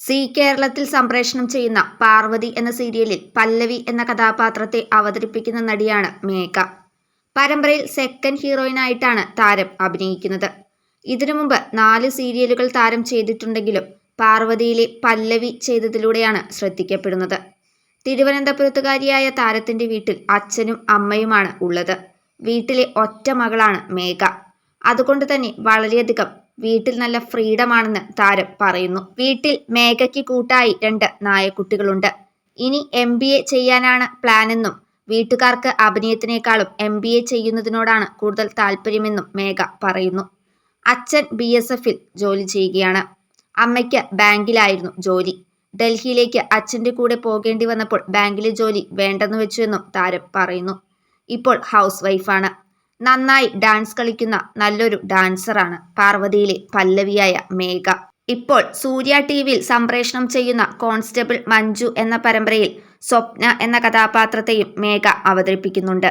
C കേരളത്തിൽ സംപ്രേഷണം ചെയ്യുന്ന പാർവതി എന്ന സീരിയലിൽ പല്ലവി എന്ന കഥാപാത്രത്തെ അവതരിപ്പിക്കുന്ന നടിയാണ് മേഘ. പരമ്പരയിൽ സെക്കൻഡ് ഹീറോയിനായിട്ടാണ് താരം അഭിനയിക്കുന്നത്. ഇതിനു മുമ്പ് നാല് സീരിയലുകൾ താരം ചെയ്തിട്ടുണ്ടെങ്കിലും പാർവതിയിലെ പല്ലവി ചെയ്തതിലൂടെയാണ് ശ്രദ്ധിക്കപ്പെടുന്നത്. തിരുവനന്തപുരത്തുകാരിയായ താരത്തിന്റെ വീട്ടിൽ അച്ഛനും അമ്മയുമാണ് ഉള്ളത്. വീട്ടിലെ ഒറ്റ മകളാണ് മേഘ. അതുകൊണ്ട് തന്നെ വളരെയധികം വീട്ടിൽ നല്ല ഫ്രീഡമാണെന്ന് താരം പറയുന്നു. വീട്ടിൽ മേഘയ്ക്ക് കൂട്ടായി രണ്ട് നായക്കുട്ടികളുണ്ട്. ഇനി എം ബി എ ചെയ്യാനാണ് പ്ലാനെന്നും വീട്ടുകാർക്ക് അഭിനയത്തിനേക്കാളും എം ബി എ ചെയ്യുന്നതിനോടാണ് കൂടുതൽ താല്പര്യമെന്നും മേഘ പറയുന്നു. അച്ഛൻ ബി എസ് എഫിൽ ജോലി ചെയ്യുകയാണ്. അമ്മയ്ക്ക് ബാങ്കിലായിരുന്നു ജോലി. ഡൽഹിയിലേക്ക് അച്ഛന്റെ കൂടെ പോകേണ്ടി വന്നപ്പോൾ ബാങ്കിലെ ജോലി വേണ്ടെന്ന് വെച്ചുവെന്നും താരം പറയുന്നു. ഇപ്പോൾ ഹൗസ് വൈഫാണ്. നന്നായി ഡാൻസ് കളിക്കുന്ന നല്ലൊരു ഡാൻസറാണ് പാർവതിയിലെ പല്ലവിയായ മേഘ. ഇപ്പോൾ സൂര്യ ടി വിയിൽ സംപ്രേഷണം ചെയ്യുന്ന കോൺസ്റ്റബിൾ മഞ്ജു എന്ന പരമ്പരയിൽ സ്വപ്ന എന്ന കഥാപാത്രത്തെയും മേഘ അവതരിപ്പിക്കുന്നുണ്ട്.